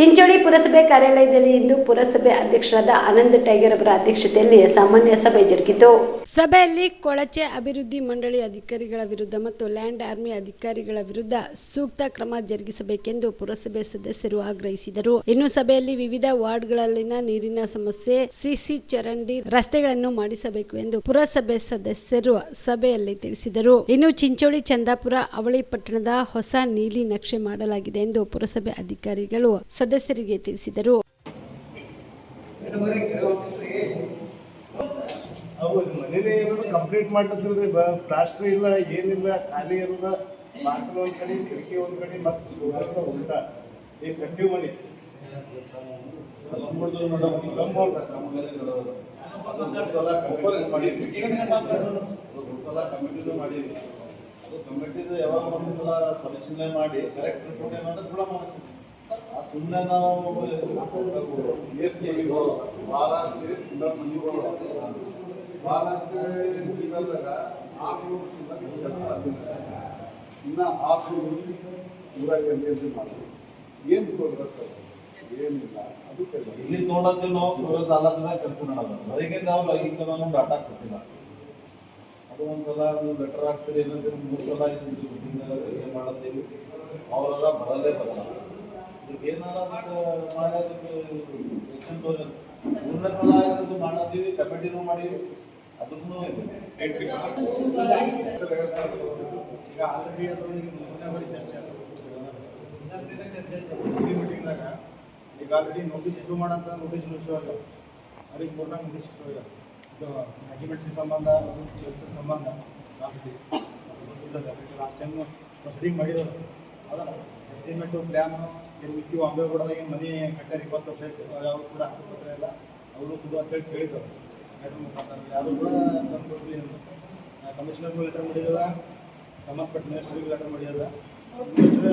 ಚಿಂಚೋಳಿ ಪುರಸಭೆ ಕಾರ್ಯಾಲಯದಲ್ಲಿ ಇಂದು ಪುರಸಭೆ ಅಧ್ಯಕ್ಷರಾದ ಆನಂದ್ ಟೈಗರ್ ಅವರ ಅಧ್ಯಕ್ಷತೆಯಲ್ಲಿ ಸಾಮಾನ್ಯ ಸಭೆ ಜರುಗಿತು. ಸಭೆಯಲ್ಲಿ ಕೊಳಚೆ ಅಭಿವೃದ್ಧಿ ಮಂಡಳಿ ಅಧಿಕಾರಿಗಳ ವಿರುದ್ಧ ಮತ್ತು ಲ್ಯಾಂಡ್ ಆರ್ಮಿ ಅಧಿಕಾರಿಗಳ ವಿರುದ್ಧ ಸೂಕ್ತ ಕ್ರಮ ಜರುಗಿಸಬೇಕೆಂದು ಪುರಸಭೆ ಸದಸ್ಯರು ಆಗ್ರಹಿಸಿದರು. ಇನ್ನು ಸಭೆಯಲ್ಲಿ ವಿವಿಧ ವಾರ್ಡ್ಗಳಲ್ಲಿನ ನೀರಿನ ಸಮಸ್ಯೆ, ಸಿಸಿ ಚರಂಡಿ ರಸ್ತೆಗಳನ್ನು ಮಾಡಿಸಬೇಕು ಎಂದು ಪುರಸಭೆ ಸದಸ್ಯರು ಸಭೆಯಲ್ಲಿ ತಿಳಿಸಿದರು. ಇನ್ನು ಚಿಂಚೋಳಿ ಚಂದಾಪುರ ಅವಳಿ ಪಟ್ಟಣದ ಹೊಸ ನೀಲಿ ನಕ್ಷೆ ಮಾಡಲಾಗಿದೆ ಎಂದು ಪುರಸಭೆ ಅಧಿಕಾರಿಗಳು ಸದಸ್ಯರಿಗೆ ತಿಳಿಸಿದರು. ಹೌದು ಮನೇಲಿ ಇರೋದು ಕಂಪ್ಲೀಟ್ ಮಾಡ್ಲತ್ತಿಲ್ರಿ. ಬ ಪ್ಲಾಸ್ಟರ್ ಇಲ್ಲ ಏನಿಲ್ಲ ಖಾಲಿ ಇರೋದ ಬಾಗಿಲು ಒಂದ್ ಕಡೆ ಕಿಟಕಿ ಒಂದ್ ಕಡೆ ಮತ್ತೆ ಉಲ್ಟಾ ಈ ಕಟ್ಟಿ ಮನಿ. ಸಲ ಕಮಿಟಿನೂ ಮಾಡಿದ್ವಿ ಅದು ಕಮಿಟಿದು ಯಾವಾಗ ಒಂದ್ಸಲ ಮಾಡಿ ಕರೆಕ್ಟ್ ರಿಪೋರ್ಟ್ ಏನಾದ್ರೂ ಕೂಡ ಮಾಡ್ತೀವಿ ಸುಮ್ಮನೆ ನಾವು ಎಸ್ ವಾರಾಸಿ ಸುಂದರ ವಾರಾಸಿ ಸಿಗಲ್ದಾಗ ಆರು ಕೆಲಸ ಇನ್ನು ಆರು ಊರಾಗ ಎಲ್ಲಿ ಮಾಡ್ತೀವಿ ಏನು ಪ್ರೋಗ್ರೆಸ್ ಏನಿಲ್ಲ. ಅದು ಇಲ್ಲಿ ನೋಡತ್ತೀವಿ ನಾವು ಪ್ರೋಗ್ರೆಸ್ ಅಲ್ಲದ ಕೆಲಸ ಮಾಡೋದು. ಹೊರಗಿಂದ ನಾವು ಡಾಟಾ ಕೊಟ್ಟಿಲ್ಲ. ಅದು ಒಂದ್ಸಲ ನೀವು ಲೆಟರ್ ಹಾಕ್ತೀರಿ ಏನಂದ್ರೆ ಮೂರು ಸಲ ಮಾಡತ್ತೀವಿ ಅವರೆಲ್ಲ ಬರಲ್ಲೇ ಬರಲ್ಲ. ಅದಕ್ಕೆ ಮಾಡೋದಕ್ಕೆ ಹೆಚ್ಚಿನ ತೋರಿ ಮೂರನೇ ಸಲ ಆಯ್ತು ಮಾಡತ್ತೀವಿ ಕಮಿಟಿನೂ ಮಾಡೀವಿ. ಅದಕ್ಕೂ ಈಗ ಆಲ್ರೆಡಿ ಮೊನ್ನೆ ಬರೀ ಚರ್ಚೆ ಮೀಟಿಂಗ್ದಾಗ ಈಗ ಆಲ್ರೆಡಿ ನೋಟಿಸ್ ಇಶ್ಯೂ ಮಾಡಂತ ನೋಟಿಸ್ ಇಶ್ಯೂ ಆಗ ಅವ್ರಿಗೆ ಮೂರ್ನಾಲ್ಕು ನೋಟಿಸ್ ಇಶ್ಯೂ ಆಗ ಇದು ಡಾಕ್ಯುಮೆಂಟ್ಸ್ ಸಂಬಂಧ ಕೆಲಸ ಸಂಬಂಧ ಆಲ್ರೆಡಿ. ಲಾಸ್ಟ್ ಟೈಮ್ ಪ್ರೊಸೀಡಿಂಗ್ ಮಾಡಿದ್ರು. ಅದಲ್ಲ ಎಸ್ಟಿಮೇಟು ಪ್ಲ್ಯಾನು ಏನು ಮಿಕ್ಕಿ ಅಂಬೆ ಕೊಡೋದಾಗ ಏನು ಮನೆ ಕಟ್ಟಾರ ಇಪ್ಪತ್ತು ವರ್ಷ ಆಯಿತು. ಯಾವ ಕೂಡ ಹಕ್ಕುಪತ್ರ ಇಲ್ಲ ಅವರು ಕೂಡ ಅಂತೇಳಿ ಕೇಳಿದ್ರು. ಲೆಟರ್ ಮುಖಾಂತರ. ಯಾರು ಕೂಡ ತಂದು ಕೊಡ್ತೀವಿ ಕಮಿಷನರ್ಗೂ ಲೆಟರ್ ಮಾಡಿದ್ದಲ್ಲ ಸಂಬಂಧಪಟ್ಟ ಮಿನಿಸ್ಟ್ರಿಗೆ ಲೆಟರ್ ಮಾಡಿದ ಮಿನಿಸ್ಟರ್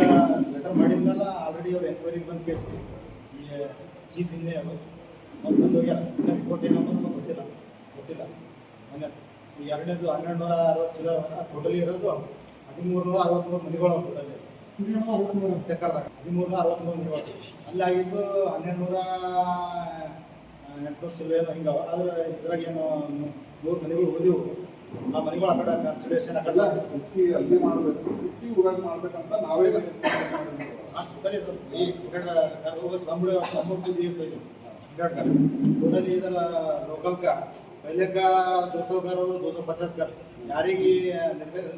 ಲೆಟರ್ ಮಾಡಿದ್ಮೇಲೆ ಆಲ್ರೆಡಿ ಅವ್ರು ಎನ್ಕ್ವೈರಿಗೆ ಬಂದು ಕೇಳಿಸಿ ಈ ಚೀಫ್ ಇಂಜಿನಿಯರ್ ಅವ್ರು. ಬಂದು ಹೋಗ್ಯಾರ ಇನ್ನೂ ರಿಪೋರ್ಟ್ ಏನಪ್ಪ ನಮಗೆ ಗೊತ್ತಿಲ್ಲ. ಗೊತ್ತಿಲ್ಲ. ಮೊನ್ನೆ ಎರಡನೇದು ಹನ್ನೆರಡು ನೂರ ಅರವತ್ತು ಚಿಲ್ಲರ ಟೋಟಲಿ ಇರೋದು ಹದಿಮೂರು ನೂರ ಅರವತ್ತ್ಮೂರು ಮನೆಗಳು ಟೋಟಲಿ ಇನ್ನೂರ ಅರವತ್ತ್ಮೂರು ತೆಕ್ಕರ್ದಾಗ ಹದಿಮೂರು ಅರವತ್ತ್ಮೂರು ಅಲ್ಲಾಗಿದ್ದು ಹನ್ನೆರಡು ನೂರ ಎಂಟು ಚಿಲ್ಲರೆ ಏನೋ ಹಿಂಗೆ ಆದರೆ ಇದ್ರಾಗ ಏನೋ ನೂರು ಮನೆಗಳು ಉಳಿದಿವು ಆ ಮನೆಗಳು ಆ ಕಡೆ ಕನ್ಸಿಡರೇಷನ್ ಆ ಫಿಫ್ಟಿ ಅಲ್ಲಿ ಮಾಡಬೇಕು. ಫಿಫ್ಟಿ ಊರಾಗ ಮಾಡ್ಬೇಕಂತ ನಾವೇ ಸರಿ ಈ ಸಂಬಳ ಸಂಬಳ ಟೋಟಲಿ ಇದರ ಲೋಕಲ್ಕ ಪೈಲೆಕ್ಕ ದೋ ಸೌ ಗರ್ ಯಾರಿಗೆ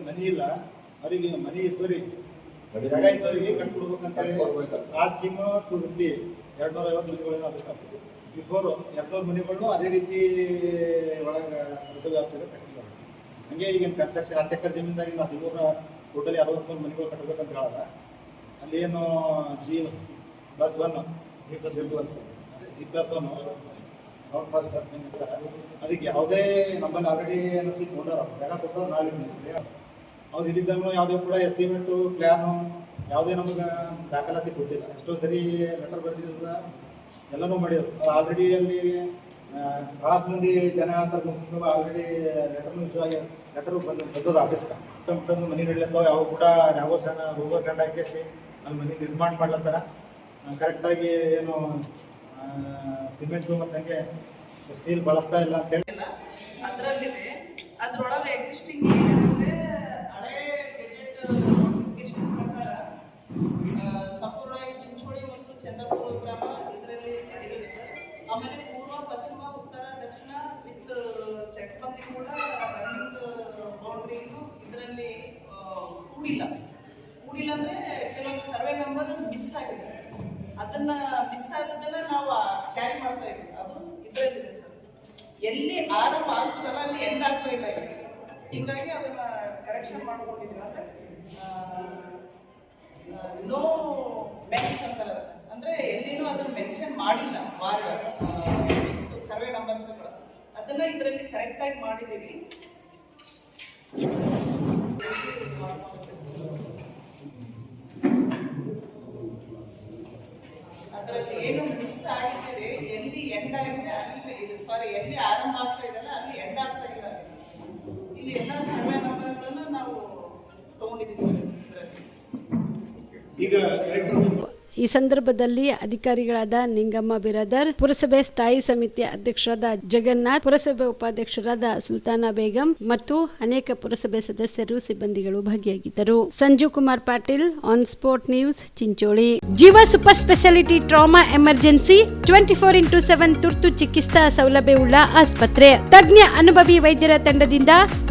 ಮನೆ ಇಲ್ಲ. ಅವರಿಗೆ ಮನಿ ಇತ್ತು ರೀ ಜಾಗ ಇದ್ದವರಿಗೆ ಕಟ್ಕೊಡ್ಬೇಕಂತ. ಹೇಳಿ ಆ ಸ್ಕೀಮ್ ಟು ಫಿಫ್ಟಿ ಎರಡು ನೂರ ಐವತ್ತು ಮನೆಗಳನ್ನ ಅದಕ್ಕೆ ಬಿಫೋರ್ ಎರಡು ನೂರು ಮನೆಗಳು ಅದೇ ರೀತಿ ಒಳಗೆ ವ್ಯಾಪ್ತಿಗೆ ಕಟ್ಟಿದ್ದಾರೆ. ಹಂಗೆ ಈಗಿನ ಕನ್ಸ್ಟ್ರಕ್ಷನ್ ಹತ್ತು ಎಕರೆ ಜಮೀನ್ದಾಗ ಇನ್ನು ಹದಿಮೂರ ಟೋಟಲಿ ಅರವತ್ಮೂರು ಮನೆಗಳು ಕಟ್ಟಬೇಕಂತ ಹೇಳದ ಅಲ್ಲಿ ಏನು G plus one G plus G plus G plus one not first ಅದಕ್ಕೆ ಯಾವುದೇ ನಮ್ಮಲ್ಲಿ ಆಲ್ರೆಡಿ ಏನು ಸಿ ಕೊಡೋರು ಜಾಗ ಕೊಟ್ಟರು ನಾವೇ ಅವ್ರು ಇಲ್ಲಿದ್ದನ್ನು ಯಾವುದೇ ಕೂಡ ಎಸ್ಟಿಮೇಟು ಪ್ಲ್ಯಾನು ಯಾವುದೇ ನಮಗೆ ದಾಖಲಾತಿ ಕೊಟ್ಟಿಲ್ಲ. ಎಷ್ಟೋ ಸರಿ ಲೆಟರ್ ಬರೆದಿದ್ದ ಎಲ್ಲನೂ ಮಾಡಿದ್ರು. ಆಲ್ರೆಡಿ ಅಲ್ಲಿ ಭಾಳಷ್ಟು ಮಂದಿ ಜನ ಅಂತ ಆಲ್ರೆಡಿ ಲೆಟರ್ನು ಇಶ್ಯೂ ಆಗಿ ಲೆಟರ್ ಬಂದು ಬಂದದ್ದು ಆಫೀಸ್ಗೆ ತಂದು ಮನೆ ನಡೀಲತ್ತಾವ ಯಾವ ಕೂಡ ಯಾವ ಸಣ್ಣ ರೋಗ ಸಣ್ಣ ಹಾಕೇಸಿ ಅಲ್ಲಿ ಮನೆ ನಿರ್ಮಾಣ ಮಾಡ್ಲತ್ತಾರ. ಕರೆಕ್ಟಾಗಿ ಏನು ಸಿಮೆಂಟು ಮತ್ತು ಹಂಗೆ ಸ್ಟೀಲ್ ಬಳಸ್ತಾ ಇಲ್ಲ ಅಂತೇಳಿ ಅದರಲ್ಲಿ ಚಂದ್ರಪುರ ಗ್ರಾಮ ಇದರಲ್ಲಿ ನಡೆದಿದೆ ಸರ್. ಆಮೇಲೆ ಪೂರ್ವ, ಪಶ್ಚಿಮ, ಉತ್ತರ, ದಕ್ಷಿಣ ವಿತ್ ಚೆಕ್ ಕೂಡ ರನ್ನಿಂಗ್ ಬೌಂಡ್ರಿನು ಇದರಲ್ಲಿ ಕೂಡಿಲ್ಲ. ಕೂಡಿಲ್ಲ ಅಂದರೆ ಕೆಲವೊಂದು ಸರ್ವೆ ನಂಬರ್ ಮಿಸ್ ಆಗಿದೆ. ಅದನ್ನ ಮಿಸ್ ಆದದ್ದನ್ನ ನಾವು ಕ್ಯಾರಿ ಮಾಡ್ತಾ ಇದ್ದೀವಿ. ಅದು ಇದರಲ್ಲಿದೆ ಸರ್. ಎಲ್ಲಿ ಆರಂಭ ಆಗ್ತದಲ್ಲ ಅಲ್ಲಿ ಎಂಡ್ ಆಗ್ತಾ ಇಲ್ಲ ಇದು ಹಿಂಗಾಗಿ ಅದನ್ನ ಕರೆಕ್ಷನ್ ಮಾಡ್ಕೊಂಡಿದ್ವಿ ಅಂದ್ರೆ ನೋ ಮೆನ್ಸ್ ಅಂತಾರೆ ಅದನ್ನ. ಅಂದ್ರೆ ಎಲ್ಲಿನೂ ಅದನ್ನ ಮೆನ್ಷನ್ ಮಾಡಿಲ್ಲ ವಾರ್ಡ್ ಸರ್ವೆ ನಂಬರ್ಸ್ಗಳು ಅದನ್ನ ಇದರಲ್ಲಿ ಕರೆಕ್ಟ್ ಆಗಿ ಮಾಡಿದ್ದೀವಿ ಅದರಲ್ಲಿ ಏನು ಮಿಸ್ ಆಗಿದೆ ಎಲ್ಲಿ ಎಂಡ್ ಆಗಿದೆ, ಅಲ್ಲಿ ಸಾರಿ ಎಲ್ಲಿ ಆರಂಭ ಆಗ್ತಾ ಅಲ್ಲಿ ಎಂಡ್ ಆಗ್ತಾ ಇಲ್ಲ. ಇಲ್ಲಿ ಎಲ್ಲ ಸರ್ವೆ ನಂಬರ್ಗಳನ್ನು ನಾವು ತಗೊಂಡಿದ್ದೀವಿ ಸರ್ ಈಗ ಈ ಸಂದರ್ಭದಲ್ಲಿ ಅಧಿಕಾರಿಗಳಾದ ನಿಂಗಮ್ಮ ಬಿರಾದರ್, ಪುರಸಭೆ ಸ್ಥಾಯಿ ಸಮಿತಿ ಅಧ್ಯಕ್ಷರಾದ ಜಗನ್ನಾಥ್, ಪುರಸಭೆ ಉಪಾಧ್ಯಕ್ಷರಾದ ಸುಲ್ತಾನಾ ಬೇಗಂ ಮತ್ತು ಅನೇಕ ಪುರಸಭೆ ಸದಸ್ಯರು ಸಿಬ್ಬಂದಿಗಳು ಭಾಗಿಯಾಗಿದ್ದರು. Sanjeev Kumar Patil, on sport news, Chincholi. Jeeva super speciality trauma emergency, twenty four into seven ತುರ್ತು ಚಿಕಿತ್ಸಾ ಸೌಲಭ್ಯವುಳ್ಳ ಆಸ್ಪತ್ರೆ. ತಜ್ಞ ಅನುಭವಿ ವೈದ್ಯರ ತಂಡದಿಂದ